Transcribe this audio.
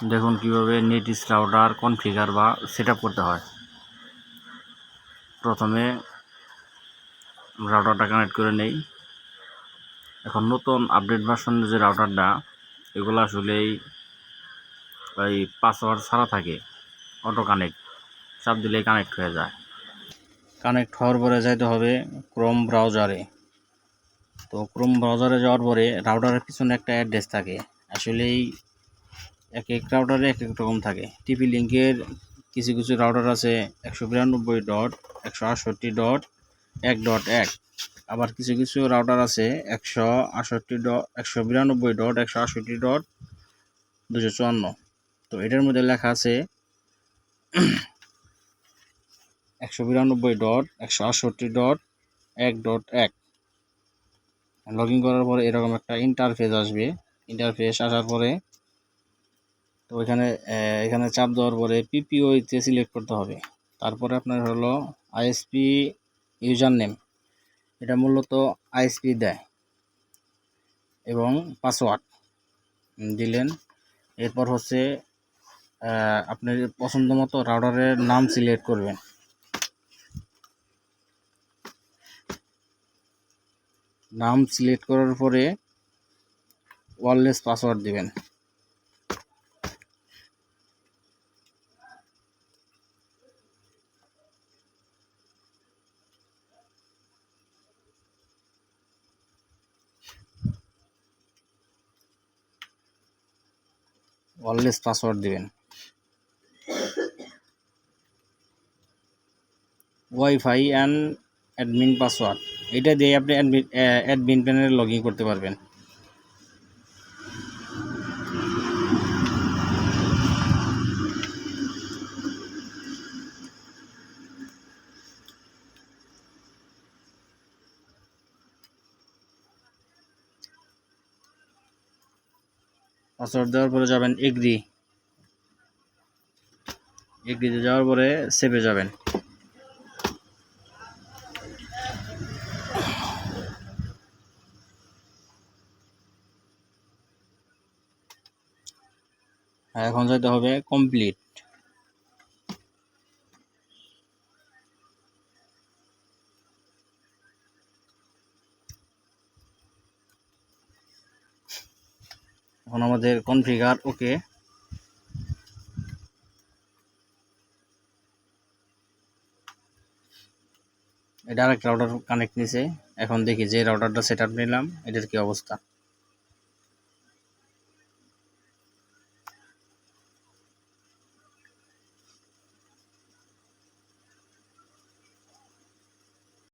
দেখুন কীভাবে Netis router configure বা সেট করতে হয়। প্রথমে রাউটারটা কানেক্ট করে নেই। এখন নতুন আপডেট ভার্সনের যে রাউটারটা এগুলো আসলেই ওই পাসওয়ার্ড ছাড়া থাকে অটো কানেক্ট চাপ দিলেই কানেক্ট হয়ে যায়। কানেক্ট হওয়ার পরে যাইতে হবে ক্রোম ব্রাউজারে তো ক্রোম ব্রাউজারে যাওয়ার পরে রাউটারের পিছনে একটা অ্যাড্রেস থাকে। আসলেই এক এক রাউটারে এক এক রকম থাকে। টিপি লিঙ্কের কিছু কিছু রাউটার আছে, একশো বিরানব্বই ডট একশো আটষট্টি ডট এক ডট এক। আবার কিছু কিছু রাউটার আছে, একশো আটষট্টি ডট একশো বিরানব্বই ডট একশো আটষট্টি ডট দুশো চুয়ান্ন। তো এটার মধ্যে লেখা আছে, একশো বিরানব্বই ডট একশো আটষট্টি ডট এক ডট এক। লগ ইন করার পরে এরকম একটা ইন্টারফেস আসবে। ইন্টারফেস আসার পরে তো এখানে এখানে চাপ দেওয়ার পরে পিপিওইতে সিলেক্ট করতে হবে। তারপরে আপনার হলো আইএসপি ইউজার নেম এটা মূলত আইএসপি দেয় এবং পাসওয়ার্ড দিলেন। এরপর হচ্ছে আপনার পছন্দ মতো রাউডারের নাম সিলেক্ট করবেন। নাম সিলেক্ট করার পরে ওয়ারলেস পাসওয়ার্ড দিবেন। ওয়ারলেস পাসওয়ার্ড দিবেন। ওয়াইফাই অ্যান্ড অ্যাডমিন পাসওয়ার্ড এটা দিয়ে আপনি অ্যাডমিন অ্যাডমিন প্যানেলে লগ করতে পারবেন। পাসওয়ার্ড দেওয়ার পরে যাবেন এগ্রি। এগ্রিতে যাওয়ার পরে সেভে যাবেন। এখন যেতে হবে কমপ্লিট এখন আমাদের কনফিগার ওকে এটা আরেকটা রাউটার কানেক্ট নিছে। এখন দেখি যে রাউটারটা সেট আপ নিলাম, এটার কি অবস্থা?